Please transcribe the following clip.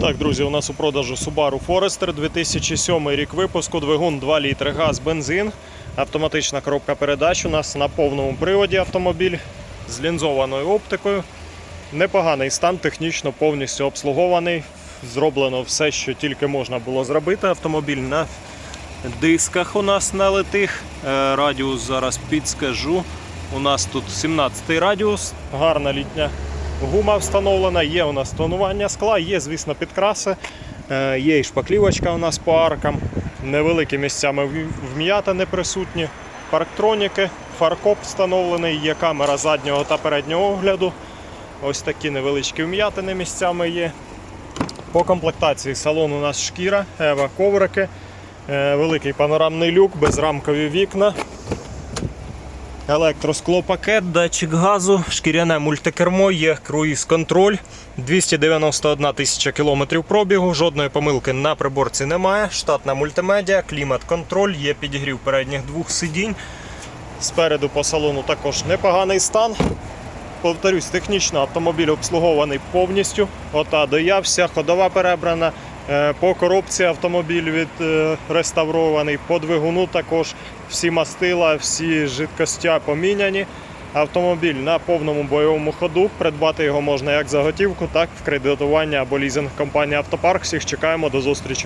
Так, друзі, у нас у продажу Subaru Forester 2007 рік випуску, двигун 2 літри газ, бензин, автоматична коробка передач. У нас на повному приводі автомобіль з лінзованою оптикою. Непоганий стан, технічно повністю обслугований. Зроблено все, що тільки можна було зробити. Автомобіль на дисках у нас налитих. Е, Радіус зараз підскажу. У нас тут 17 радіус, гарна літня гума встановлена, є у нас тонування скла, є, звісно, підкраси, е, є і шпаклівочка у нас по аркам. Невеликі місцями в- вм'ятини присутні, парктроніки, фаркоп встановлений, є камера заднього та переднього огляду. Ось такі невеличкі вм'ятини місцями є. По комплектації салон у нас шкіра, ева коврики, е, великий панорамний люк, безрамкові вікна. Електросклопакет, датчик газу, шкіряне мультикермо, є круїз-контроль, 291 тисяча кілометрів пробігу, жодної помилки на приборці немає. Штатна мультимедіа, клімат-контроль, є підігрів передніх двох сидінь. Спереду по салону також непоганий стан. Повторюсь, технічно автомобіль обслугований повністю. Ота до Я, вся ходова перебрана. Е, По коробці автомобіль відреставрований, по двигуну також всі мастила, всі жидкостя поміняні. Автомобіль на повному бойовому ходу. Придбати його можна як за готівку, так і в кредитування або лізинг компанії Автопарк. Всіх чекаємо до зустрічі.